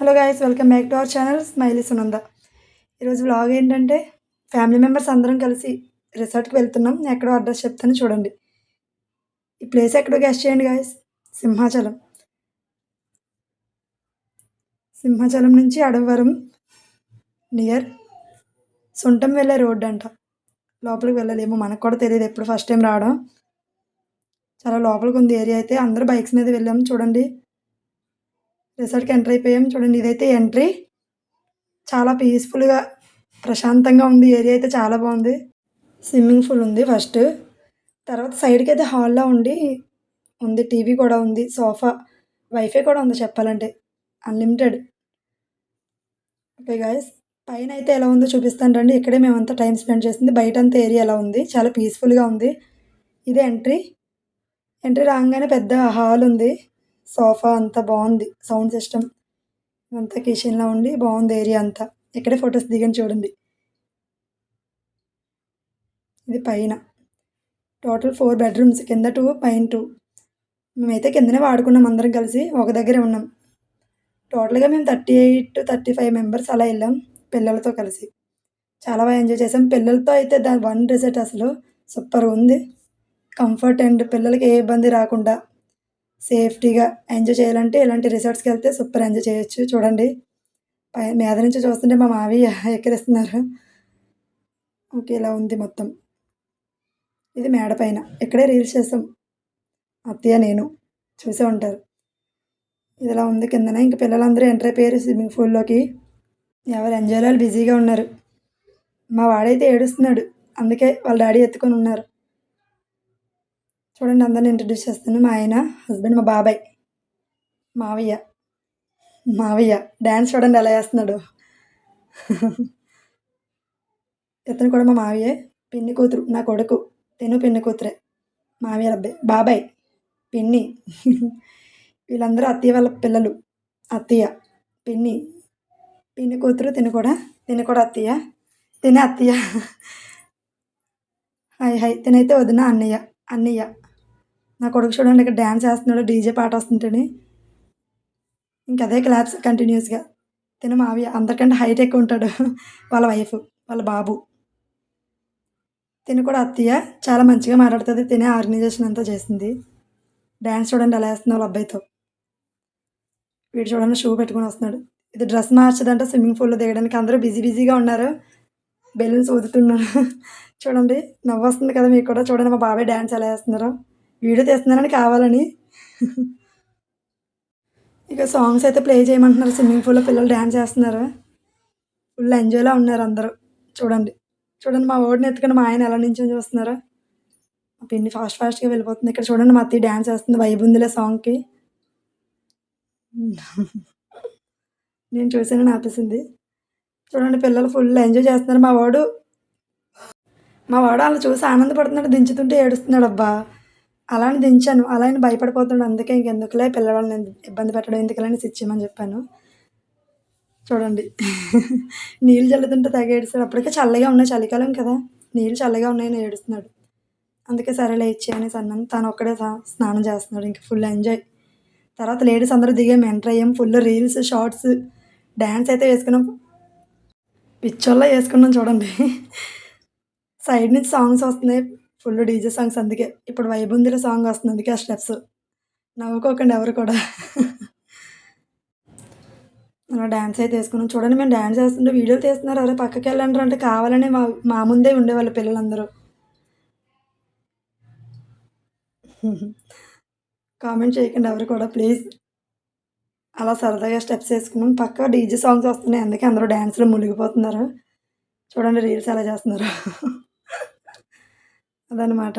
Hello guys welcome back to our channel smiley Sunanda ఈరోజు vlog ఏంటంటే family members అందరం కలిసి రిసార్ట్కి వెళ్తున్నాం. ఎక్కడో అడ్రస్ చెప్తాను చూడండి. ఈ ప్లేస్ ఎక్కడో గెస్ట్ చేయండి గాయస్ సింహాచలం. సింహాచలం నుంచి అడవరం నియర్ సుంటం వెళ్ళే రోడ్డు అంట. లోపలికి వెళ్ళలేము. మనకు కూడా తెలియదు ఎప్పుడు ఫస్ట్ టైం రావడం. చాలా లోపలికి ఉంది. ఏరియా అయితే అందరూ బైక్స్ మీద వెళ్ళాము చూడండి. రిసార్ట్కి ఎంటర్ అయిపోయాం. చూడండి ఇదైతే ఎంట్రీ. చాలా పీస్ఫుల్గా ప్రశాంతంగా ఉంది. ఏరియా అయితే చాలా బాగుంది. స్విమ్మింగ్ పూల్ ఉంది ఫస్ట్. తర్వాత సైడ్కి అయితే హాల్లో ఉండి ఉంది టీవీ కూడా ఉంది సోఫా వైఫై కూడా ఉంది చెప్పాలంటే. అన్లిమిటెడ్. ఓకే గాయస్ పైన అయితే ఎలా ఉందో చూపిస్తాను రండి. ఇక్కడే మేమంతా టైం స్పెండ్ చేసింది. బయట అంతా ఏరియా ఎలా ఉంది? చాలా పీస్ఫుల్గా ఉంది. ఇదే ఎంట్రీ. ఎంట్రీ రాగానే పెద్ద హాల్ ఉంది. సోఫా అంతా బాగుంది. సౌండ్ సిస్టమ్ అంతా కిచెన్లో ఉండి బాగుంది ఏరియా అంతా. ఇక్కడే ఫొటోస్ దిగని చూడండి. ఇది పైన. టోటల్ ఫోర్ బెడ్రూమ్స్ కింద టూ పైన టూ మేమైతే కిందనే వాడుకున్నాం అందరం కలిసి ఒక దగ్గరే ఉన్నాం. టోటల్గా మేము thirty eight thirty five members అలా వెళ్ళాం పిల్లలతో కలిసి. చాలా బాగా ఎంజాయ్ చేసాం. పిల్లలతో అయితే దాని వన్ రిజల్ట్ అసలు సూపర్ ఉంది. కంఫర్ట్ అండ్ పిల్లలకి ఏ ఇబ్బంది రాకుండా సేఫ్టీగా ఎంజాయ్ చేయాలంటే ఇలాంటి రిసార్ట్స్కి వెళ్తే సూపర్ ఎంజాయ్ చేయొచ్చు. చూడండి. పై మీద నుంచి చూస్తుంటే మా మావి ఎక్కిరిస్తున్నారు ఓకే ఇలా ఉంది మొత్తం. ఇది మేడ పైన. ఇక్కడే రీల్స్ చేస్తాం. అత్తయ్య నేను. చూసే ఉంటారు. ఇది ఇలా ఉంది కిందన. ఇంక పిల్లలందరూ ఎంటర్ అయిపోయారు స్విమ్మింగ్ పూల్లోకి. ఎవరు ఎంజాయ్లో బిజీగా ఉన్నారు. మా వాడైతే ఏడుస్తున్నాడు. అందుకే వాళ్ళ డాడీ ఎత్తుకొని ఉన్నారు. చూడండి అందరిని ఇంట్రడ్యూస్ చేస్తాను. మా ఆయన హస్బెండ్ మా బాబాయ్ మావయ్య మావయ్య. డ్యాన్స్ చూడండి ఎలా వేస్తున్నాడు ఇతను కూడా మా మావయ్య. పిన్ని కూతురు నా కొడుకు. తిను పిన్ని కూతురే. మావయ్య అబ్బాయి. బాబాయ్ పిన్ని. వీళ్ళందరూ అత్తయ్య వాళ్ళ పిల్లలు. అత్తయ్య పిన్ని. పిన్ని కూతురు తిని కూడా. తిని కూడా అత్తయ్య. తినే అత్తయ్య. Hi hi. తినైతే వదిన అన్నయ్య. అన్నయ్య. నా కొడుకు చూడండి ఇక్కడ డ్యాన్స్ వేస్తున్నాడు డీజే పాట వస్తుంటేనే. ఇంక అదే క్లాప్స్ కంటిన్యూస్గా తిన మావి అందరికంటే హైట్ ఎక్కువ ఉంటాడు వాళ్ళ వైఫ్ వాళ్ళ బాబు. తిని కూడా అత్తయ్య చాలా మంచిగా మాట్లాడుతుంది తినే ఆర్గనైజేషన్ అంతా చేసింది. డ్యాన్స్ చూడండి ఎలా వేస్తుంది వాళ్ళ అబ్బాయితో. వీడు చూడండి షూ పెట్టుకొని వస్తున్నాడు. ఇది డ్రెస్ మార్చదంటే స్విమ్మింగ్ పూల్లో దిగడానికి అందరూ బిజీ బిజీగా ఉన్నారు. బెలూన్స్ ఊదుతున్నారు చూడండి నవ్వు వస్తుంది కదా మీకు కూడా. చూడండి మా బాబాయ్ డ్యాన్స్ ఎలా వేస్తున్నారు వీడియో తీస్తున్నారని కావాలని. ఇక సాంగ్స్ అయితే ప్లే చేయమంటున్నారు. స్విమ్మింగ్ పూల్లో పిల్లలు డ్యాన్స్ చేస్తున్నారు. ఫుల్ ఎంజాయ్లో ఉన్నారు అందరూ. చూడండి. చూడండి మా ఓడిని ఎత్తుకుని మా ఆయన ఎలా నించొని చూస్తున్నారో. మా పిన్ని ఫాస్ట్ ఫాస్ట్గా వెళ్ళిపోతుంది. ఇక్కడ చూడండి మా అత్తి డ్యాన్స్ వేస్తుంది వైబ్ ఉందిలే సాంగ్కి నేను చూసాను ఆపేసింది చూడండి పిల్లలు ఫుల్ ఎంజాయ్ చేస్తున్నారు. మా వాడు మా వాడు వాళ్ళు చూసి ఆనందపడుతున్నాడు దించుతుంటే ఏడుస్తున్నాడు. అబ్బా! అలానే దించాను. అలానే భయపడిపోతున్నాడు. అందుకే ఇంకెందుకులే పిల్లవాళ్ళని ఇబ్బంది పెట్టడం ఎందుకులే ఇచ్చేయమని చెప్పాను. చూడండి. నీళ్ళు చల్లుతుంటే తెగ ఏడుస్తాడు. అప్పటికే చల్లగా ఉన్నాయి. చలికాలం కదా. నీళ్ళు చల్లగా ఉన్నాయని ఏడుస్తున్నాడు. అందుకే సరేలే అనేసి అన్నాను. తను ఒక్కడే స్నానం చేస్తున్నాడు. ఇంకా ఫుల్ ఎంజాయ్. తర్వాత లేడీస్ అందరూ దిగాం ఎంటర్ అయ్యాం. ఫుల్ రీల్స్ షార్ట్స్ డ్యాన్స్ అయితే వేసుకున్నాం. పిచ్చోళ్ళ వేసుకున్నాం చూడండి. సైడ్ నుంచి సాంగ్స్ వస్తున్నాయి. ఫుల్ డీజే సాంగ్స్ అందుకే. ఇప్పుడు వైబుందిల సాంగ్ వస్తుంది అందుకే ఆ స్టెప్స్. నవ్వుకోకండి ఎవరు కూడా. అలా డ్యాన్స్ అయితే వేసుకున్నాం. చూడండి మేము డ్యాన్స్ వేస్తుంటే వీడియోలు తీస్తున్నారు. ఎవరో పక్కకి వెళ్ళండి అంటే కావాలని మా మా ముందే ఉండేవాళ్ళు పిల్లలందరూ. కామెంట్ చేయకండి ఎవరు కూడా ప్లీజ్. అలా సరదాగా స్టెప్స్ వేసుకున్నాం. పక్క డీజే సాంగ్స్ వస్తున్నాయి. అందుకే అందరూ డ్యాన్స్లో మునిగిపోతున్నారు. చూడండి రీల్స్ ఎలా చేస్తున్నారు. అదనమాట.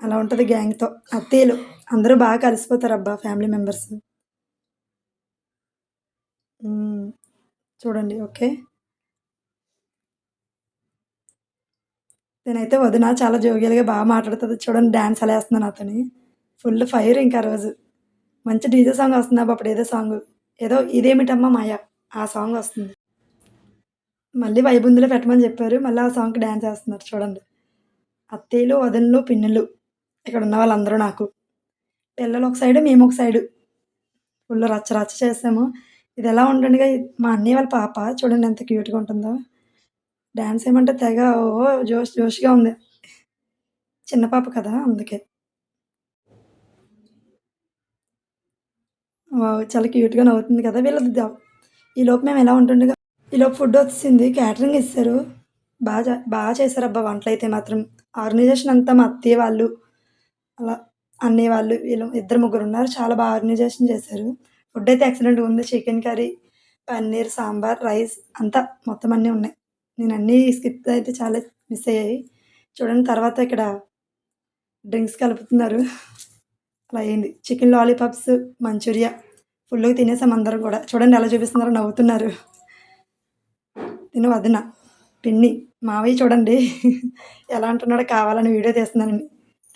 అలా ఉంటుంది గ్యాంగ్తో. అత్తయ్యలు అందరూ బాగా కలిసిపోతారు అబ్బా ఫ్యామిలీ మెంబర్స్. చూడండి ఓకే. నేనైతే వదిన చాలా జోగియల్గా బాగా మాట్లాడుతుంది. చూడండి డ్యాన్స్ అలా వేస్తున్నాను అతని ఫుల్ ఫైర్ ఇంకా రోజు. మంచి డీజే సాంగ్ వస్తుంది అప్పుడు ఏదో సాంగ్. ఏదో ఇదేమిటమ్మా మాయ? ఆ సాంగ్ వస్తుంది. మళ్ళీ వైబుందులో పెట్టమని చెప్పారు. మళ్ళీ ఆ సాంగ్కి డ్యాన్స్ వేస్తున్నారు చూడండి. అత్తయ్యలు వదనలు పిన్నులు ఇక్కడ ఉన్న వాళ్ళందరూ నాకు పిల్లలు ఒక సైడు మేము ఒక సైడు ఫుల్ రచ్చ రచ్చ చేసాము ఇది ఎలా ఉంటుందిగా మా అన్నయ్య వాళ్ళ పాప చూడండి ఎంత క్యూట్‌గా ఉంటుందో. డ్యాన్స్ ఏమంటే తెగ ఓ జోష్ జోష్‌గా ఉంది. చిన్న పాప కదా! అందుకే. వావ్! చాలా క్యూట్‌గా నవ్వుతుంది కదా! వీళ్ళది ఈలోపు మేము ఎలా ఉంటుండగా ఈలోపు ఫుడ్ వచ్చింది క్యాటరింగ్ ఇస్తారు బాగా బాగా బా వంటలు అయితే మాత్రం. ఆర్గనైజేషన్ అంతా మా అత్తయ్య వాళ్ళు, అలా అన్నయ్య వాళ్ళు వీళ్ళు ఇద్దరు ముగ్గురు ఉన్నారు చాలా బాగా ఆర్గనైజేషన్ చేశారు. ఫుడ్ అయితే ఎక్సలెంట్‌గా ఉంది. Chicken curry, paneer, sambar, rice అంతా మొత్తం అన్నీ ఉన్నాయి. నేను అన్నీ స్కిప్ అయితే చాలా మిస్ అయ్యాయి. చూడండి తర్వాత ఇక్కడ డ్రింక్స్ కలుపుతున్నారు. అలా అయింది. చికెన్ లాలీపాప్స్, మంచూరియా ఫుల్గా తినేసాం అందరూ కూడా. చూడండి ఎలా చూపిస్తున్నారో నవ్వుతున్నారు. తిను వదిన, పిన్ని, మావయ్య చూడండి ఎలా అంటున్నాడో కావాలని వీడియో తీస్తున్నానండి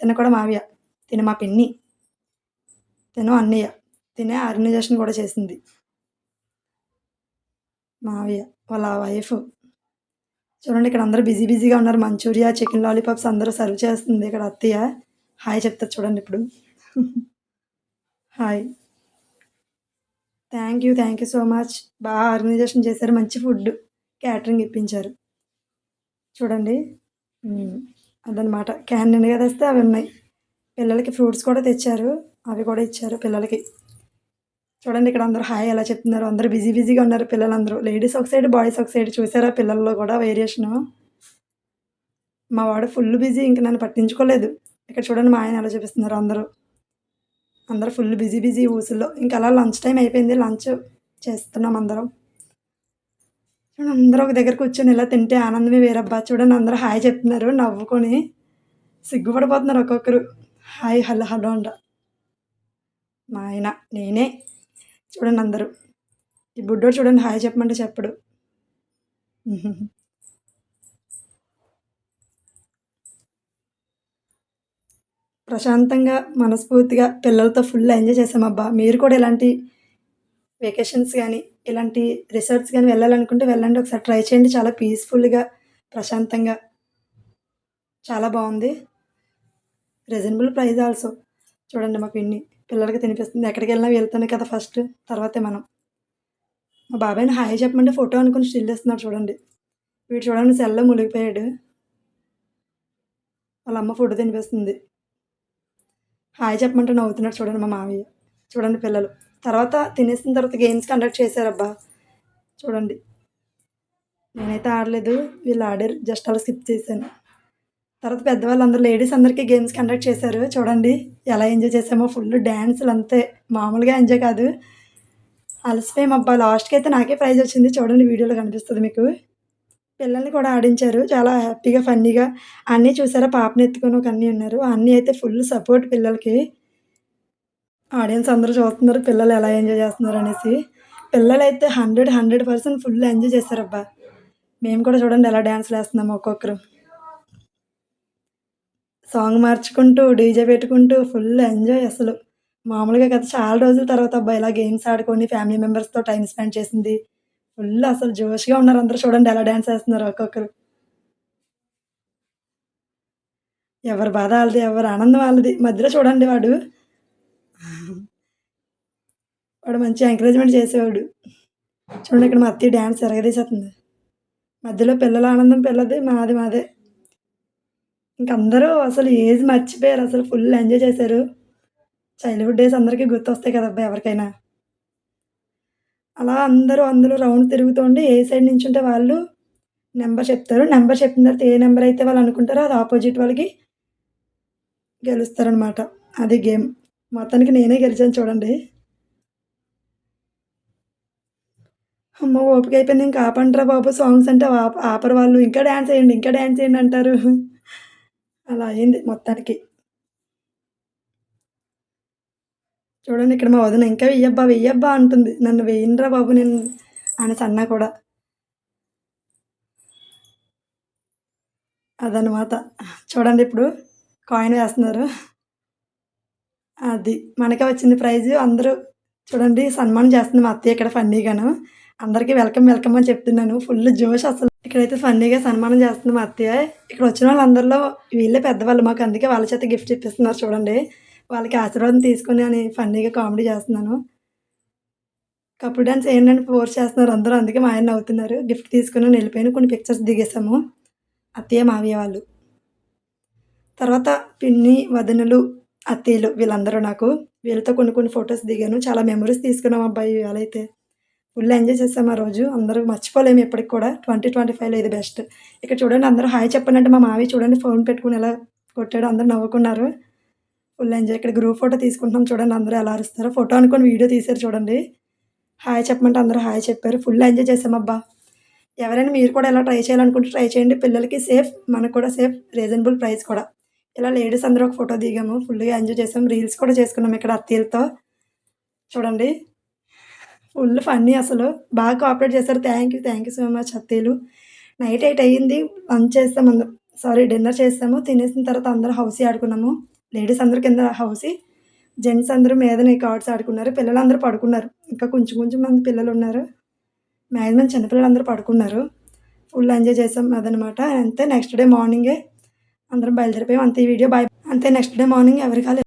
తిన కూడా మావయ్య. తిన మా పిన్ని. తిను అన్నయ్య. తినే ఆర్గనైజేషన్ కూడా చేసింది. మావయ్య వాళ్ళ వైఫ్. చూడండి ఇక్కడ అందరూ బిజీ బిజీగా ఉన్నారు. మంచూరియా, చికెన్ లాలీపాప్స్ అందరూ సర్వ్ చేస్తుంది ఇక్కడ అత్తయ్య. హాయ్ చెప్తారు చూడండి ఇప్పుడు. Hi. Thank you. Thank you so much. బాగా ఆర్గనైజేషన్ చేశారు. మంచి ఫుడ్ క్యాటరింగ్ ఇప్పించారు. చూడండి. అదనమాట. క్యాన్ నిండుగా తెస్తే అవి ఉన్నాయి. పిల్లలకి ఫ్రూట్స్ కూడా తెచ్చారు. అవి కూడా ఇచ్చారు పిల్లలకి. చూడండి ఇక్కడ అందరూ హాయ్ ఎలా చెప్తున్నారు. అందరూ బిజీ బిజీగా ఉన్నారు పిల్లలందరూ. లేడీస్ ఒక సైడ్, బాయ్స్ ఒక సైడ్ చూసారా పిల్లల్లో కూడా వేరియేషను. మా వాడు ఫుల్ బిజీ ఇంక నన్ను పట్టించుకోలేదు. ఇక్కడ చూడండి మా ఆయన ఎలా చూపిస్తున్నారు అందరూ. అందరూ ఫుల్ బిజీ బిజీ ఊసుల్లో. ఇంకా అలా లంచ్ టైం అయిపోయింది. లంచ్ చేస్తున్నాం అందరం. చూడండి అందరూ ఒక దగ్గర కూర్చొని ఇలా తింటే ఆనందమే వేరబ్బా! చూడండి అందరూ హాయ్ చెప్తున్నారు నవ్వుకొని. సిగ్గుపడిపోతున్నారు ఒక్కొక్కరు. హాయ్, హలో, హలో అంట. మా ఆయన, నేనే. చూడండి అందరూ. ఈ బుడ్డోడు చూడండి హాయ్ చెప్పమంటే చెప్పడు. ప్రశాంతంగా, మనస్ఫూర్తిగా పిల్లలతో ఫుల్ ఎంజాయ్ చేసామబ్బా మీరు కూడా ఇలాంటి వెకేషన్స్ కానీ ఇలాంటి రిసార్ట్స్ కానీ వెళ్ళాలనుకుంటే వెళ్ళండి. ఒకసారి ట్రై చేయండి. చాలా పీస్‌ఫుల్‌గా, ప్రశాంతంగా చాలా బాగుంది రీజనబుల్ ప్రైస్ ఆల్సో. చూడండి మా పిన్ని పిల్లలకి తినిపిస్తుంది. ఎక్కడికి వెళ్ళినా వెళ్తాను కదా ఫస్ట్. తర్వాతే మనం. మా బాబాయిని హాయ్ చెప్పమంటే ఫోటో అనుకుని స్టిల్ ఇస్తున్నాడు చూడండి. వీడు చూడండి సెల్‌లో మునిగిపోయాడు. వాళ్ళ అమ్మ ఫోటో తినిపిస్తుంది. హాయ్ చెప్పమంటే నవ్వుతున్నాడు చూడండి మా మావయ్య. చూడండి పిల్లలు. తర్వాత తినేసిన తర్వాత గేమ్స్ కండక్ట్ చేశారబ్బా! చూడండి. నేనైతే ఆడలేదు. వీళ్ళు ఆడారు. జస్ట్ అలా స్కిప్ చేశాను. తర్వాత పెద్దవాళ్ళు అందరు లేడీస్ అందరికీ గేమ్స్ కండక్ట్ చేశారు. చూడండి ఎలా ఎంజాయ్ చేసామో ఫుల్ డ్యాన్సులు అంతే. మామూలుగా ఎంజాయ్ కాదు. అలసిపోయామబ్బా! అయితే నాకే ప్రైజ్ వచ్చింది. చూడండి వీడియోలో కనిపిస్తుంది మీకు. పిల్లల్ని కూడా ఆడించారు. చాలా హ్యాపీగా, ఫన్నీగా అన్నీ చూసారా పాపని ఎత్తుకొని ఒక అన్నీ ఉన్నారు. అన్నీ అయితే ఫుల్ సపోర్ట్ పిల్లలకి. ఆడియన్స్ అందరూ చూస్తున్నారు పిల్లలు ఎలా ఎంజాయ్ చేస్తున్నారు అనేసి. పిల్లలైతే 100, 100% ఫుల్ ఎంజాయ్ చేశారబ్బా! మేము కూడా చూడండి ఎలా డ్యాన్స్లు వేస్తున్నాము ఒక్కొక్కరు. సాంగ్ మార్చుకుంటూ, డీజే పెట్టుకుంటూ ఫుల్ ఎంజాయ్ అసలు. మామూలుగా కదా చాలా రోజుల తర్వాత అబ్బా! ఇలా గేమ్స్ ఆడుకొని ఫ్యామిలీ మెంబర్స్‌తో టైం స్పెండ్ చేసింది. ఫుల్ అసలు జోష్‌గా ఉన్నారు అందరూ చూడండి ఎలా డ్యాన్స్ వేస్తున్నారు ఒక్కొక్కరు. ఎవరి బాధ వాళ్ళది ఎవరి ఆనందం వాళ్ళది మధ్యలో చూడండి వాడు వాడు మంచి ఎంకరేజ్‌మెంట్ చేసేవాడు. చూడండి ఇక్కడ మా అత్తయ్య డ్యాన్స్ ఎరగదీసేస్తుంది. మధ్యలో పిల్లల ఆనందం పిల్లది. మాది మాదే. ఇంక అందరూ అసలు ఏజ్ మర్చిపోయారు. అసలు ఫుల్ ఎంజాయ్ చేశారు. చైల్డ్‌హుడ్ డేస్ అందరికీ గుర్తొస్తాయి అబ్బాయి ఎవరికైనా. అలా అందరూ అందులో రౌండ్ తిరుగుతూ ఏ సైడ్ నించుంటే వాళ్ళు నెంబర్ చెప్తారు. నెంబర్ చెప్పిన తర్వాత ఏ నెంబర్ అయితే వాళ్ళు అనుకుంటారో అది ఆపోజిట్ వాళ్ళకి గెలుస్తారనమాట. అది గేమ్. మొత్తానికి నేనే గెలిచాను చూడండి. అమ్మ ఓపిక అయిపోయింది. ఇంకా ఆపండ్రా బాబు సాంగ్స్ అంటే ఆప ఆపరు వాళ్ళు. ఇంకా డ్యాన్స్ చేయండి ఇంకా డ్యాన్స్ చేయండి అంటారు. అలా అయింది మొత్తానికి. చూడండి ఇక్కడ మా వదిన ఇంకా వెయ్యబ్బా! వెయ్యబ్బా! అంటుంది. నన్ను వేయండిరా బాబు నేను అనేసి అన్నా కూడా. అదనమాట. చూడండి ఇప్పుడు కాయిన్ వేస్తున్నారు. అది. మనకే వచ్చింది ప్రైజ్ అందరూ చూడండి సన్మానం చేస్తుంది మా అత్తయ్య ఇక్కడ ఫన్నీగాను. అందరికీ వెల్కమ్, వెల్కమ్ అని చెప్తున్నాను. ఫుల్ జోష్ అసలు. ఇక్కడైతే ఫన్నీగా సన్మానం చేస్తుంది మా అత్తయ్య. ఇక్కడ వచ్చిన వాళ్ళందరిలో వీళ్ళే పెద్దవాళ్ళు మాకు. అందుకే వాళ్ళ చేత గిఫ్ట్ ఇప్పిస్తున్నారు చూడండి. వాళ్ళకి ఆశీర్వాదం తీసుకొని అని ఫన్నీగా కామెడీ చేస్తున్నాను. కపుల్ డాన్స్ ఏంటంటే ఫోర్స్ చేస్తున్నారు అందరూ అందుకే మా ఆయన అవుతున్నారు గిఫ్ట్ తీసుకుని వెళ్ళిపోయిన కొన్ని పిక్చర్స్ దిగేసాము అత్తయ్య మావయ్య వాళ్ళు తర్వాత పిన్ని వదనలు అత్తీలు వీళ్ళందరూ నాకు వీళ్ళతో కొన్ని కొన్ని ఫొటోస్ దిగాను. చాలా మెమరీస్ తీసుకున్నాం అబ్బాయి ఇవాళైతే. ఫుల్ ఎంజాయ్ చేసాం ఆ రోజు. అందరూ మర్చిపోలేము ఎప్పటికి కూడా. ట్వంటీ ట్వంటీ ఫైవ్లో ఇది బెస్ట్. ఇక్కడ చూడండి అందరూ హాయ్ చెప్పండి మా మావి చూడండి ఫోన్ పెట్టుకుని ఎలా కొట్టాడు అందరూ నవ్వుకున్నారు. Full enjoy. ఇక్కడ గ్రూప్ ఫోటో తీసుకుంటున్నాం చూడండి అందరూ ఎలా అరుస్తారు. ఫోటో అనుకొని వీడియో తీశారు చూడండి. హాయ్ చెప్పమంటే అందరూ హాయ్ చెప్పారు. ఫుల్ ఎంజాయ్ చేసాం అబ్బా. ఎవరైనా మీరు కూడా ఎలా ట్రై చేయాలనుకుంటే ట్రై చేయండి. పిల్లలకి సేఫ్ మనకు కూడా సేఫ్ రీజనబుల్ ప్రైస్ కూడా. ఇలా లేడీస్ అందరూ ఒక ఫోటో దిగాము. ఫుల్గా ఎంజాయ్ చేసాం. రీల్స్ కూడా చేసుకున్నాం ఇక్కడ అత్తయ్యలతో. చూడండి. ఫుల్ ఫన్నీ అసలు. బాగా కోఆపరేట్ చేశారు. Thank you thank you so much అత్తయ్యలు. Night eight అయ్యింది. లంచ్ చేస్తాం అందరం సారీ డిన్నర్ చేస్తాము. తినేసిన తర్వాత అందరూ హౌసీ ఆడుకున్నాము. లేడీస్ అందరూ కింద హౌసీ. జెంట్స్ అందరూ మీదనే కార్డ్స్ ఆడుకున్నారు. పిల్లలందరూ పడుకున్నారు. ఇంకా కొంచెం కొంచెం మంది పిల్లలు ఉన్నారు. మ్యాక్సిమం చిన్నపిల్లలందరూ పడుకున్నారు. ఫుల్ ఎంజాయ్ చేసాం అదనమాట. అంతే. నెక్స్ట్ డే మార్నింగే అందరం బయలుదేరిపోయాం. అంతే ఈ వీడియో. బాయ్. అంతే నెక్స్ట్ డే మార్నింగ్ ఎవరికాలే